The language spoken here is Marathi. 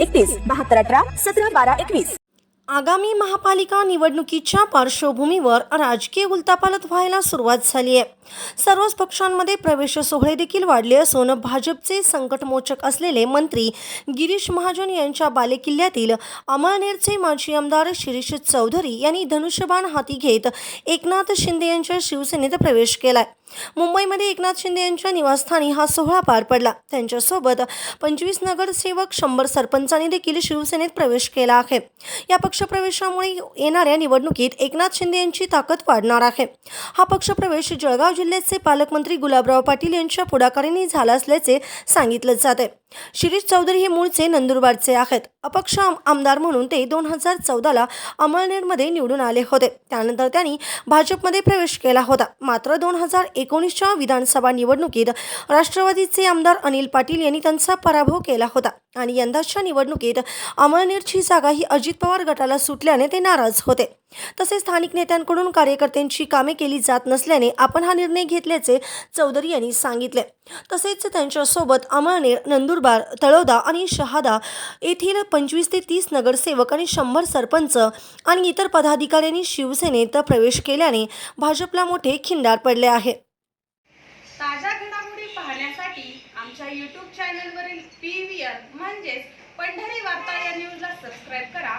एकतीस बहात्तर अठरा सतरा बारा एकवीस. आगामी महापालिका निवडणुकीच्या पार्श्वभूमीवर राजकीय उलतापालत व्हायला सुरुवात झाली आहे. सर्वच पक्षांमध्ये प्रवेश सोहळे देखील वाढले असून भाजपचे संकटमोचक असलेले मंत्री गिरीश महाजन यांच्या बालेकिल्ल्यातील अमळनेरचे माजी आमदार शिरीष चौधरी यांनी धनुष्यबाण हाती घेत एकनाथ शिंदे यांच्या शिवसेनेत प्रवेश केलाय. मुंबईमध्ये एकनाथ शिंदे यांच्या निवासस्थानी हा सोहळा पार पडला. त्यांच्यासोबत पंचवीस नगरसेवक शंभर सरपंचांनी देखील शिवसेनेत प्रवेश केला आहे. या पक्षप्रवेशामुळे येणाऱ्या निवडणुकीत एकनाथ शिंदे यांची ताकद वाढणार आहे. हा पक्षप्रवेश जळगाव जिल्ह्याचे पालकमंत्री गुलाबराव पाटील यांच्या पुढाकाराने झाला असल्याचे सांगितलं जात आहे. शिरीष चौधरी हे मूळचे नंदुरबारचे आहेत. अपक्ष आमदार म्हणून ते दोन हजार चौदाला अमळनेरमध्ये निवडून आले होते. त्यानंतर त्यांनी भाजपमध्ये प्रवेश केला होता. मात्र दोन हजार एकोणीसच्या विधानसभा निवडणुकीत राष्ट्रवादीचे आमदार अनिल पाटील यांनी त्यांचा पराभव केला होता आणि यंदाच्या निवडणुकीत अमळनेरची जागा ही अजित पवार गटाला सुटल्याने ते नाराज होते. तसेच स्थानिक नेत्यांकडून कार्यकर्त्यांची कामे केली जात नसल्याने आपण हा निर्णय घेतल्याचे चौधरी यांनी सांगितले. तसेच त्यांच्यासोबत अमळनेर नंदुरबार तळोदा आणि शहादा येथील पंचवीस ते तीस नगरसेवक आणि शंभर सरपंच आणि इतर पदाधिकाऱ्यांनी शिवसेनेत प्रवेश केल्याने भाजपला मोठे खिंडार पडले आहे. ताज्या घडामोडी पाहण्यासाठी आमच्या यूट्यूब चॅनलवरील पी व्ही आर म्हणजेच पंढरी वार्ता या न्यूजला सबस्क्राईब करा.